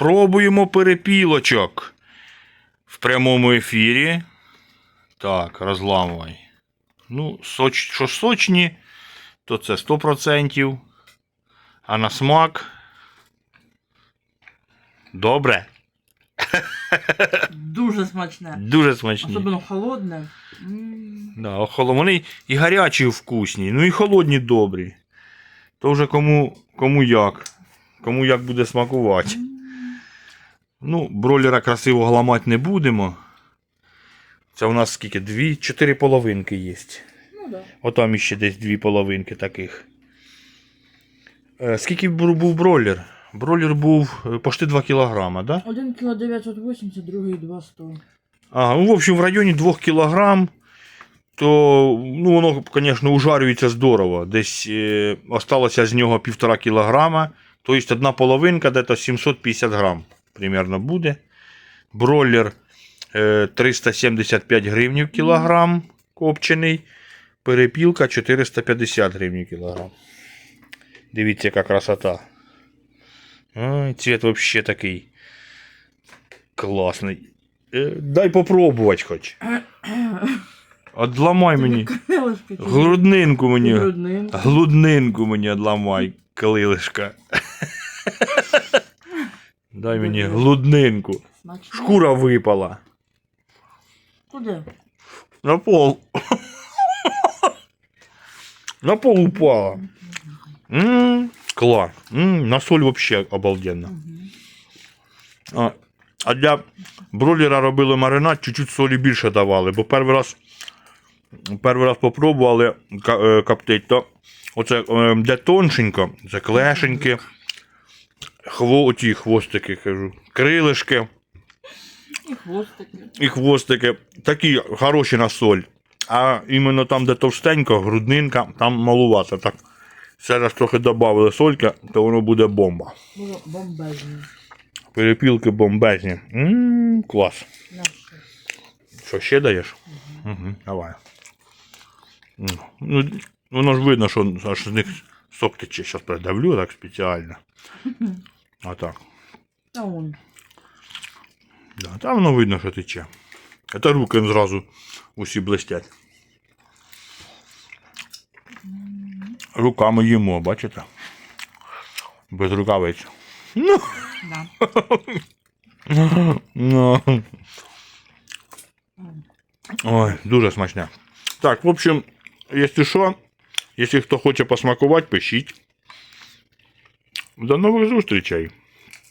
Пробуємо перепілочок в прямому ефірі. Так, розламувай. Ну, соч, що сочні, то це 100%. А на смак. Добре. Дуже смачне. Дуже смачні. Особливо холодне. Да, охоло- Вони і гарячі і вкусні, ну і холодні добрі. То вже кому, кому як. Кому як буде смакувати. Ну, бройлера красивого ламати не будемо. Це у нас скільки? Дві, чотири половинки є. Ну да. Отам іще десь дві половинки таких. Е, скільки був бройлер? Бройлер був е, почти 2 кілограма, да? Один кіло 980, другий 200. Ага, ну, в общем, в районі 2 кілограм, то, ну, воно, звісно, ужарюється здорово. Десь е, осталося з нього півтора кілограма, тобто одна половинка, десь 750 грам примерно буде. Бройлер е, 375 гривнів кілограм копчений, перепілка 450 гривень кілограм. Дивіться, яка красота. Ой, цвіт взагалі такий класний. Е, Дай попробувати хоч. Одламай мені. Груднинку мені. груднинка. Глуднинку мені одламай, клилишка. Дай мені глуднинку. Шкура випала. Куди? На пол. На пол упала. М, Клас. М, На соль вообще обалденно. А, а для бройлера робили маринад, чуть-чуть солі більше давали, бо перший раз, перший раз попробували е, коптить, то оце е, де тоншенько, це клешеньки, хво, оті хвостики, кажу, крилишки І хвостики. і хвостики, такі хороші на соль. А іменно там, де товстенько, груднинка, там малувато. Так, зараз трохи додали сольки, то воно буде бомба. Було бомбезне. Перепілки бомбезні. М, клас. Наше. Що ще даєш? Угу, давай. Ну, воно ж видно, що аж з них сок тече. Зараз придавлю так спеціально. А так. Та он. Да, там воно видно, що тече. Це руки зразу усі блестять. Руками їмо, бачите? Без рукавиць. Ну. Да. Ну. Ой, дуже смачне. Так, в общем, якщо що, якщо хто хоче посмакувати, пишіть. До нових зустрічей.